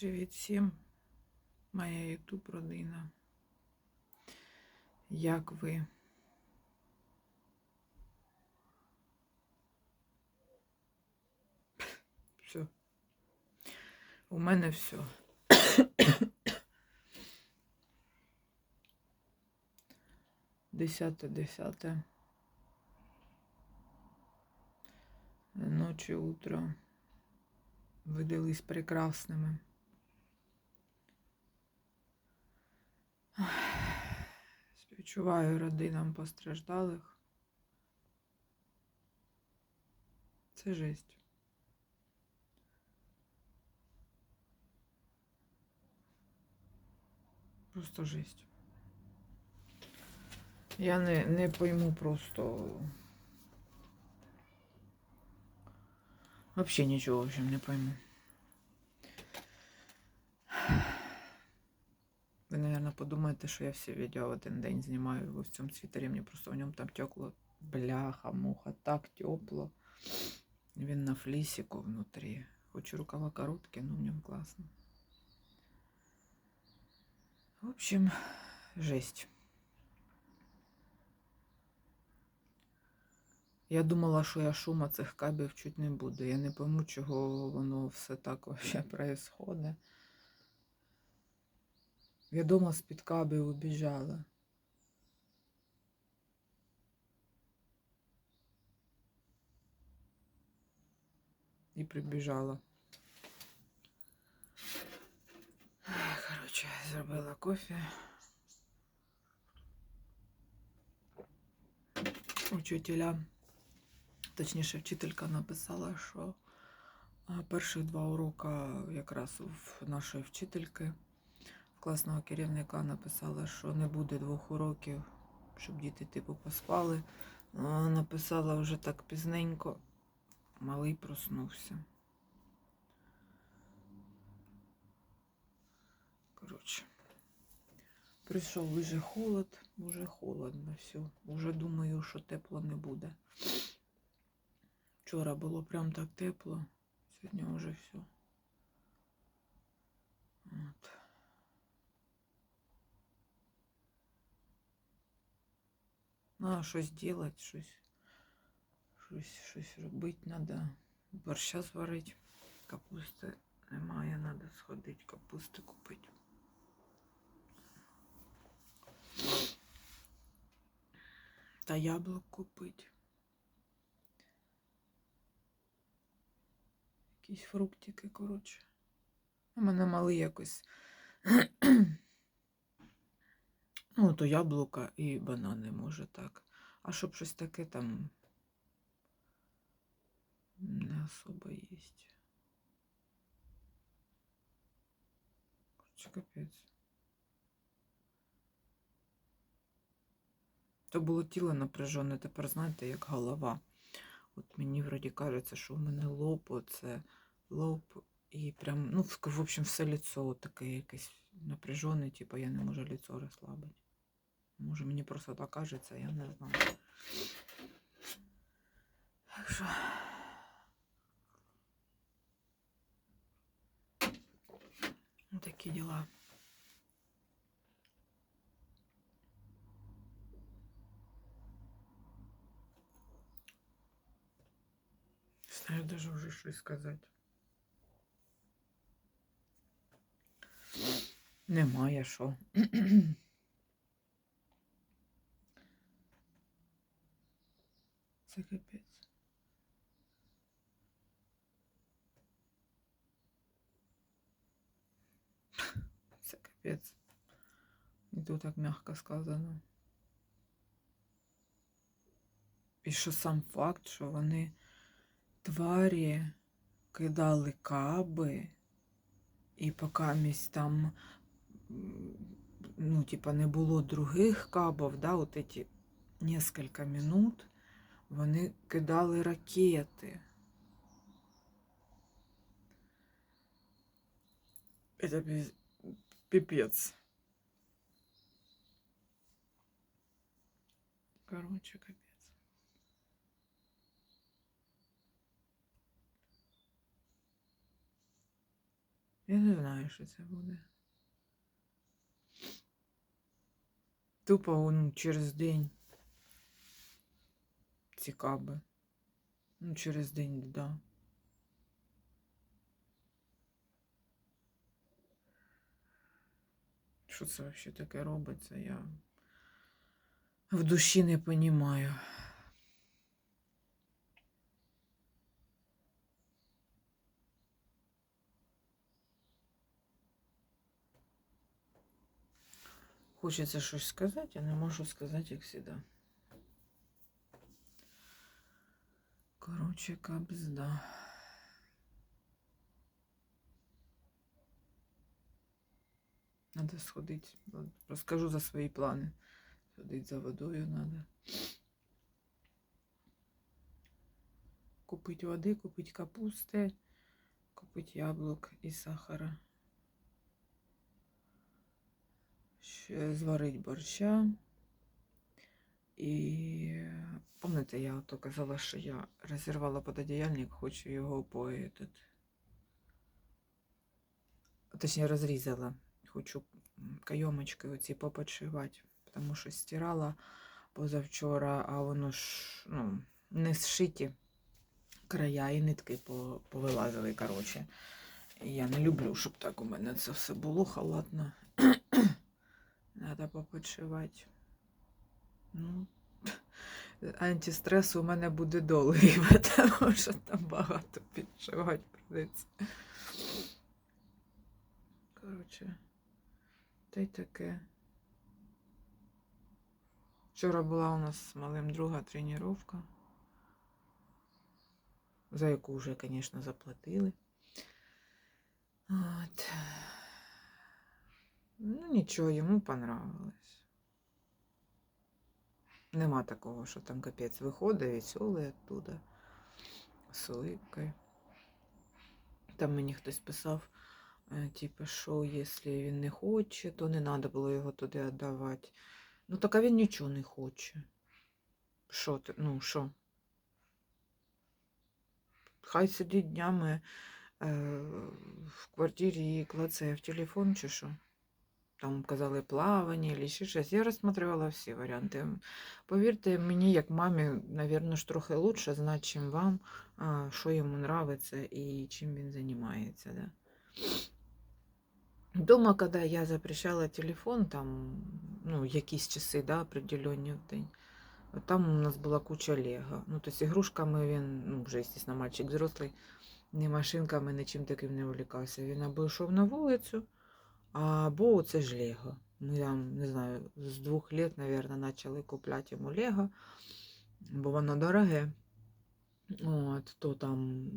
Привіт всім, моя ютуб родина. Як ви? Все. У мене все. Десяте, десяте. Ночі, утро. Видались прекрасними. Співчуваю родинам постраждалих. Це жесть. Просто жесть. Я не, не пойму просто. Вообще нічого, в общем, не пойму. Ви, наверное, подумаєте, що я всі відео в один день знімаю в цьому світері. Мені просто в ньому там текло бляха, муха, так тепло. Він на флісіку внутрі. Хоч рукава короткі, но в ньому класно. В общем, жесть. Я думала, що я шума цих кабів чуть не буду. Я не пойму, чого воно все так вообще происходит. Я з-під кабів убіжала. І прибіжала. Коротше, зробила кофе. Учителя, точніше, вчителька написала, що а, перших два урока якраз в нашої вчительки класного керівника написала, що не буде двох уроків, щоб діти типу поспали. Написала вже так пізненько. Малий проснувся. Коротше. Прийшов вже холод, вже холодно, все. Уже думаю, що тепло не буде. Вчора було прям так тепло, сьогодні вже все. Надо щось робити, щось, щось, щось робити треба. Борща зварити. Капусти немає, треба сходити, капусти купити. Та яблук купити. Якісь фруктики, коротше. У мене малий якось. Ну, то яблука і банани, може так. А щоб щось таке там не особо їсть. Короче, капець. То було тіло напряжене, тепер знаєте, як голова. От мені вроді кажеться, що в мене лоб, оце лоб і прям, ну, в общем, все лицо таке якесь напряжене, типу я не можу лицо розслабити. Може, мені просто так кажеться, я не знаю. Так що. Ну, Такі діла. Знаю даже вже щось сказати. Немає що. Це капець. Це капець. І тут так м'яко сказано. І що сам факт, що вони тварі кидали каби, і поки місь там, ну, типа, не було других кабів, да, от эти несколько минут, вони кидали ракети. Это пипец. Короче, капец. Я не знаю, що це буде. Тупо ну, через день. Цікаво. Ну, через день, да. Що це взагалі таке робиться? Я в душі не понімаю. Хочеться щось сказати, а не можу сказати, як завжди. Короче, кабзда. Надо сходить. Розкажу за свої плани. Сходить за водою надо. Купить води, купить капусти, купить яблук і сахара. Ще зварить борща. І пам'ятаєте, я то казала, що я розірвала пододіяльник, хочу його по этот... Точніше, розрізала. Хочу кайомочки оці поподшивати, тому що стирала позавчора, а воно ж ну, не зшиті края і нитки повилазили, коротше. Я не люблю, щоб так у мене це все було халатно. Треба поподшивати. Ну, антистрес у мене буде довгий, тому що там багато підшивати придеться. Коротше, та й таке. Вчора була у нас з малим друга тренування, за яку вже, звісно, заплатили. От. Ну, нічого, йому понравилось. Нема такого, що там капець виходить, веселий оттуда, з. Там мені хтось писав, е, типу, що якщо він не хоче, то не треба було його туди віддавати. Ну, так а він нічого не хоче. Що ти? Ну, що? Хай сидить днями е, в квартирі і клацає в телефон чи що. Там казали плавання або ще щось. Я розсматривала всі варіанти. Повірте, мені, як мамі, напевно, ж трохи лучше знати, чим вам, що йому подобається і чим він займається. Да? Дома, коли я запрещала телефон, там, ну, якісь часи, да, определенні в день, там у нас була куча лего. Ну, тобто ігрушками він, ну, вже, звісно, мальчик взрослий, ні машинками, нічим таким не увлікався. Він або йшов на вулицю, або це ж Лего. Ми там, не знаю, з двох літ, мабуть, почали купляти йому Лего, бо воно дороге. От, то там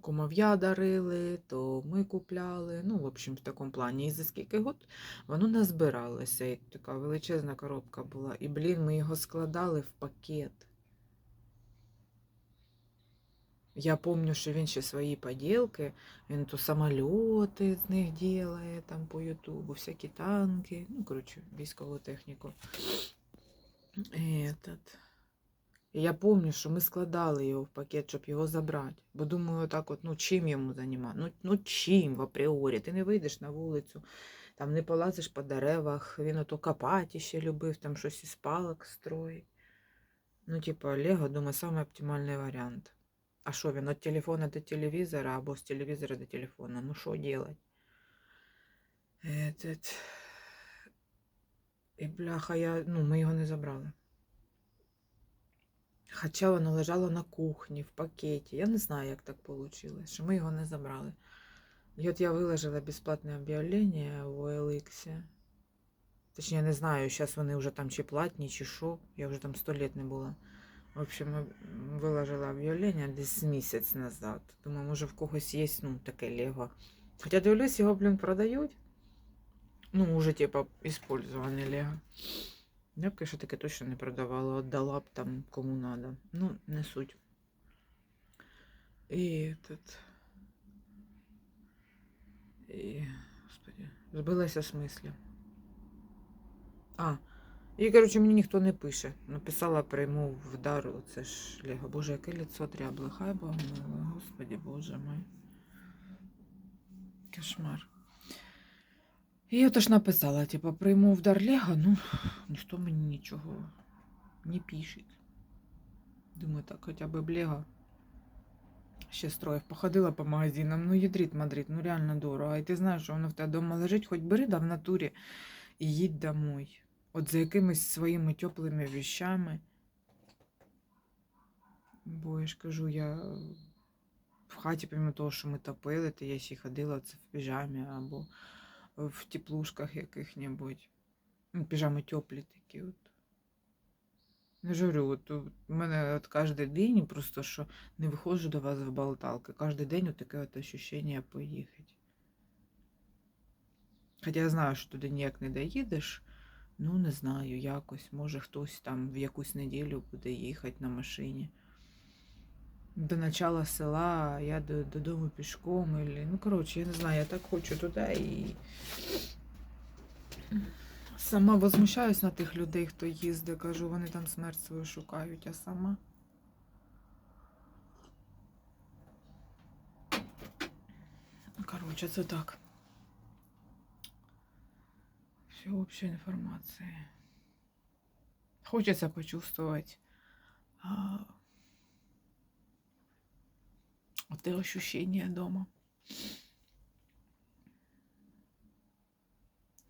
кумов'я дарили, то ми купляли. Ну, в общем, в такому плані. І за скільки год воно назбиралося. І така величезна коробка була. І, блін, ми його складали в пакет. Я помню, що він ще свої поділки, він то самольоти з них ділає там по Ютубу, всякі танки, ну, коротше, військову техніку. І Этот. Я пам'ятаю, що ми складали його в пакет, щоб його забрати. Бо думаю, так от, ну чим йому займати? Ну, ну чим в апріорі? Ти не вийдеш на вулицю, там не полазиш по деревах, він ото копати ще любив, там щось із палок строїть. Ну, типа, Лего, думаю, самий варіант. А що він від телефона до телевізора або з телевізора до телефона? Ну що делать? Этот... І бляха, я... ну, ми його не забрали. Хоча воно лежало на кухні, в пакеті. Я не знаю, як так вийшло, що ми його не забрали. І от я виложила безплатне об'явлення в OLX. Точніше, не знаю, зараз вони вже там чи платні, чи що. Я вже там сто літ не була. В общем, об- виложила об'явлення десь місяць назад. Думаю, може в когось є ну, таке Лего. Хоча дивлюсь, його, блін, продають. Ну, уже типа использованный Лего. Я б, конечно, таке точно не продавала, отдала б там кому надо. Ну, не суть. І этот... І, господи, збилася з мислі. А, і, коротше, мені ніхто не пише. Написала прийму в дар, оце ж Лего. Боже, яке лицо дрябле. Хай Бог мило. Господи, Боже мой. Кошмар. І я теж написала, типу, прийму в дар Лего, ну, ніхто мені нічого не пише. Думаю, так, хоча б Лего ще строїв. Походила по магазинам, ну ядрит Мадрид, ну реально дорого. І ти знаєш, що воно в тебе вдома лежить, хоч бери да в натурі і їдь домой. От за якимись своїми теплими вещами. Бо я ж кажу, я в хаті, помимо того, що ми топили, то я ще ходила це в піжамі або в теплушках яких-небудь. Ну, піжами теплі такі от. Не ж говорю, от у мене от кожен день просто що не виходжу до вас в болталки. Кожен день от таке от ощущення поїхати. Хоча я знаю, що туди ніяк не доїдеш. Ну, не знаю, якось. Може хтось там в якусь неділю буде їхати на машині. До начала села, я до, додому пішком. Или... Ну, коротше, я не знаю, я так хочу туди і. Сама возмущаюсь на тих людей, хто їздить, кажу, вони там смерть свою шукають, а сама. Коротше, це так. Всеобщая информация. Хочется почувствовать а, вот это ощущение дома.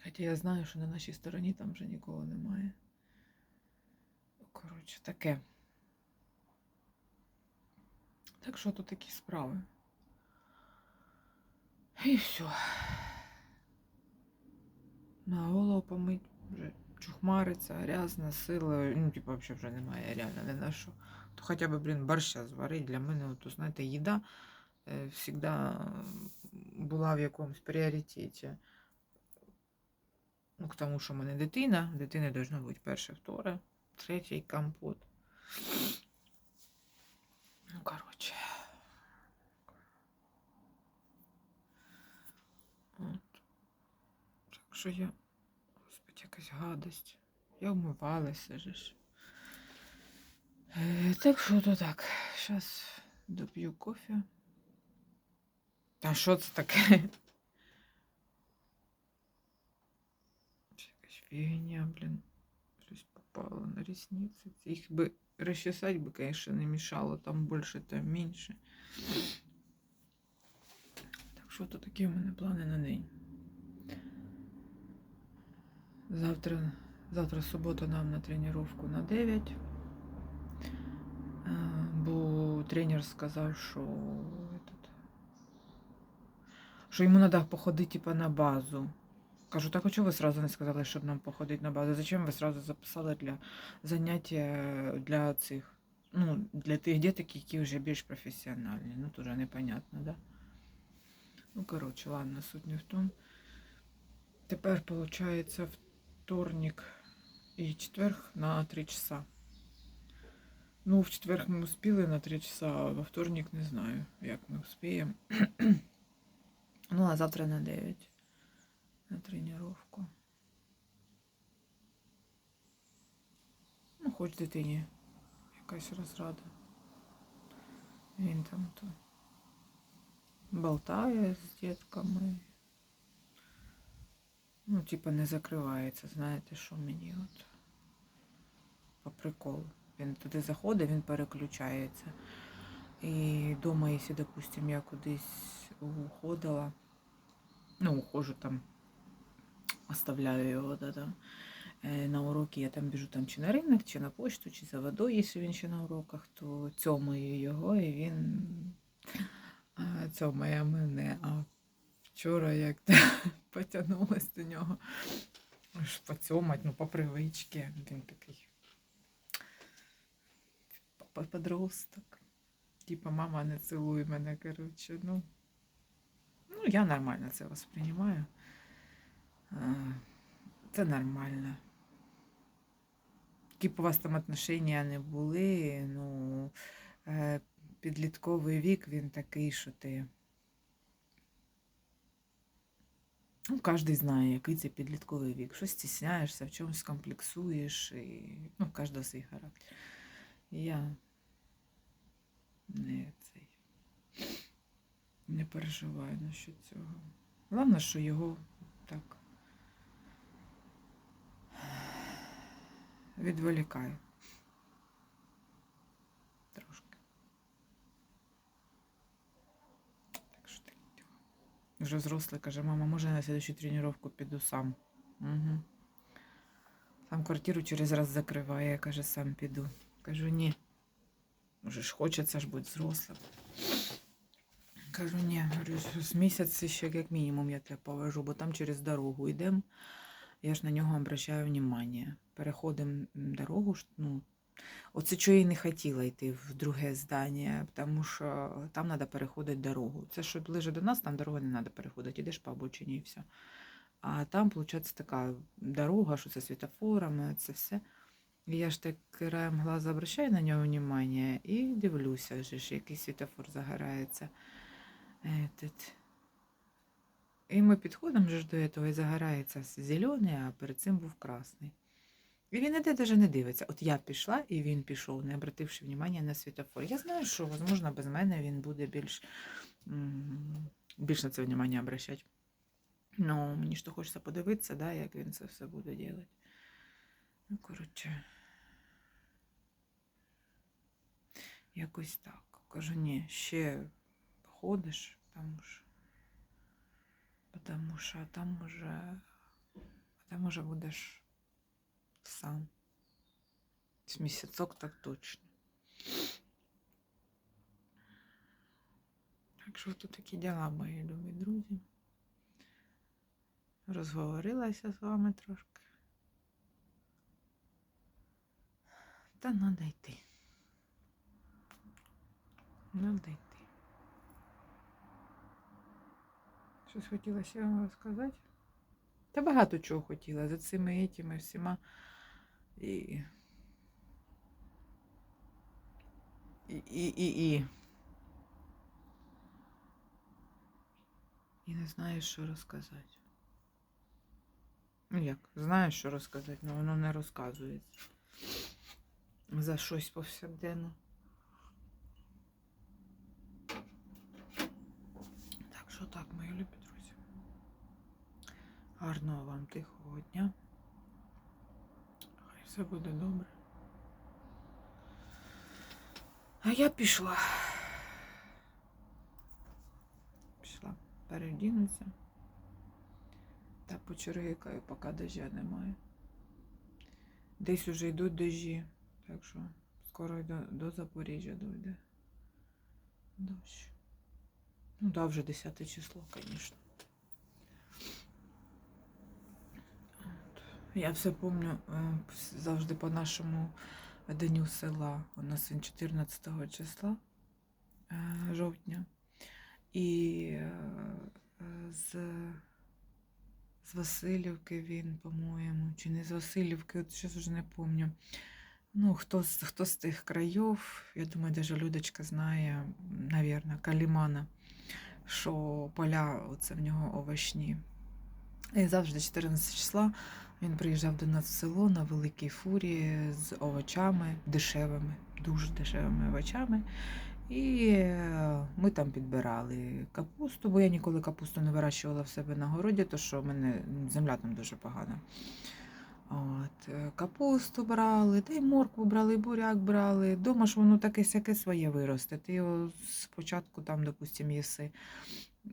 Хоча я знаю, що на нашій стороні там вже нікого немає. Коротше, таке. Так що тут такі справи. І все. На голову помить вже чухмариться, грязна, сила. Ну, типу, взагалі вже немає реально не на що. То хоча б, блін, борща зварить. Для мене, от, знаєте, їда е, завжди була в якомусь пріоритеті. Ну, к тому, що в мене дитина, дитини должно бути перше, вторе, третій компот. Ну, коротше. От. Так що я. Господи, якась гадость. Я вмивалася ж. Е, так що то так. Зараз доп'ю кофе. А що це таке? Якась фігня, блін. Щось попало на ресниці. Їх би розчесати би, конечно, не мішало. Там більше, там менше. Так що то такі у мене плани на день. Завтра, завтра субота нам на тренировку на 9. Е, Бо тренер сказав, що, що йому треба походити типа, на базу. Кажу, так а чого ви сразу не сказали, щоб нам походити на базу? Зачем ви сразу записали для заняття для цих, ну, для тих діток, які вже більш професіональні? Ну, дуже непонятно, да? Ну, коротше, ладно, суть не в тому. Тепер, виходить, вторник і четверг на 3 часа. Ну, в четверг ми успіли на 3 часа, а во вторник не знаю, як ми успіємо. ну, а завтра на 9 на тренировку. Ну, хоч дитині якась розрада. Він там то болтає з дітками. Ну, типа не закривається, знаєте, що мені от по приколу. Він туди заходить, він переключається. І дома, якщо, допустим, я кудись уходила, ну, ухожу там, оставляю його, да, там, е, на уроки я там біжу там чи на ринок, чи на почту, чи за водою, якщо він ще на уроках, то цьомаю його, і він цьомає мене. Вчора як потягнулась до нього. Аж поцьомать, ну, по привичці. Він такий подросток. Типа, мама не цілує мене, коротше. Ну, ну я нормально це восприймаю. Це нормально. Які б у вас там отношення не були, ну, е, підлітковий вік, він такий, що ти. Ну, Кожен знає, який це підлітковий вік. Щось стісняєшся, в чомусь комплексуєш, і ну, в кожного свій характер. Я не цей не переживаю насчет цього. Головне, що його так відволікає. Вже взрослий каже, мама, може я на следующую тренування піду сам. Угу. Сам квартиру через раз закриває, каже, сам піду. Кажу, ні. Може ж хочеться ж бути взрослим. Кажу, ні, говорю, з місяць ще як мінімум я тебе повожу, бо там через дорогу йдемо. Я ж на нього обращаю внимание. Переходимо дорогу, ну, оце чого я і не хотіла йти в друге здання, тому що там треба переходити дорогу. Це що ближе до нас, там дорогу не треба переходити, йдеш по обочині і все. А там, виходить, така дорога, що це світофорами, це все. І я ж так краєм глаза обращаю на нього внимание і дивлюся, ж, який світофор загорається. Этот. І ми підходимо ж до цього і загорається зелений, а перед цим був красний. Він іде навіть не дивиться. От я пішла, і він пішов, не обративши внимання на світофор. Я знаю, що, можливо, без мене він буде більш, більш на це внимання обращати. Ну, мені ж то хочеться подивитися, да, як він це все буде робити. Ну, коротше. Якось так. Кажу, ні, ще походиш, тому що. Потому що там уже. Там уже будеш сам. З місяцок так точно. Так що тут такі діла, мої любі друзі. Розговорилася з вами трошки. Та надо йти. Надо йти. Щось хотілося вам розказати? Та багато чого хотіла за цими етими всіма. І. І, і, і, і. І не знаю, що розказати. Ну як, знаю, що розказати, але воно не розказується. За щось повсякденно. Так що так, мої любі друзі. Гарного вам тихого дня. Все буде добре. А я пішла. Пішла перевдінуся. Та почергикаю, поки дождя немає. Десь уже йдуть дожі, так що скоро й до, до Запоріжжя дойде. Дощ. Ну да, вже 10 число, звісно. Я все пам'ятаю завжди по нашому дню села. У нас він 14 числа е, жовтня. І е, з, з Васильівки він, по-моєму, чи не з Васильівки, от зараз вже не пам'ятаю. Ну, хто, хто з тих країв, я думаю, даже Людочка знає, навірно, Калімана, що поля оце в нього овочні. І завжди 14 числа він приїжджав до нас в село на великій фурі з овочами, дешевими, дуже дешевими овочами. І е, ми там підбирали капусту, бо я ніколи капусту не вирощувала в себе на городі, тому що в мене земля там дуже погана. От, е, капусту брали, та й моркву брали, і буряк брали. Дома ж воно таке сяке своє виросте. Ти його спочатку там, допустим, їси.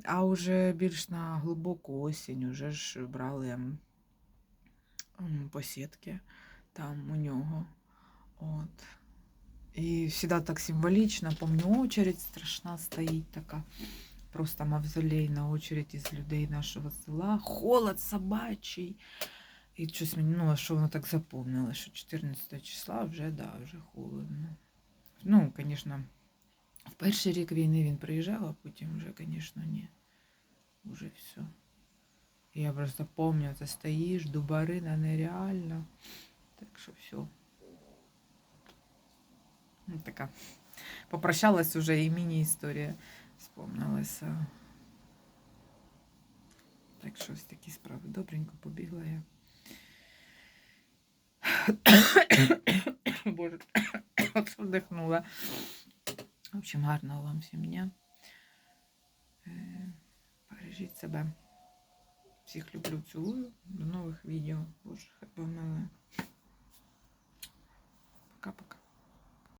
А вже більш на глибоку осінь уже ж брали посітки там у нього. От. І завжди так символічно, помню, очередь страшна стоїть така. Просто мавзолейна очередь із людей нашого села. Холод собачий. І щось мені, ну, що воно так запомнило, що 14 числа вже, да, вже холодно. Ну, звісно, в перший рік війни він приїжджав, а потім вже, звісно, ні. Уже все. І Я просто пам'ятаю, ти стоїш, дубарина нереально. Так що все. Ну, така. Попрощалась уже і міні-історія вспомнилася. Так що ось такі справи. Добренько побігла я. Боже, от вдихнула. В общем, гарного вам всім дня. Е, Бережіть себе. Всіх люблю, цілую. До нових відео. Боже, хай помилує. Пока-пока.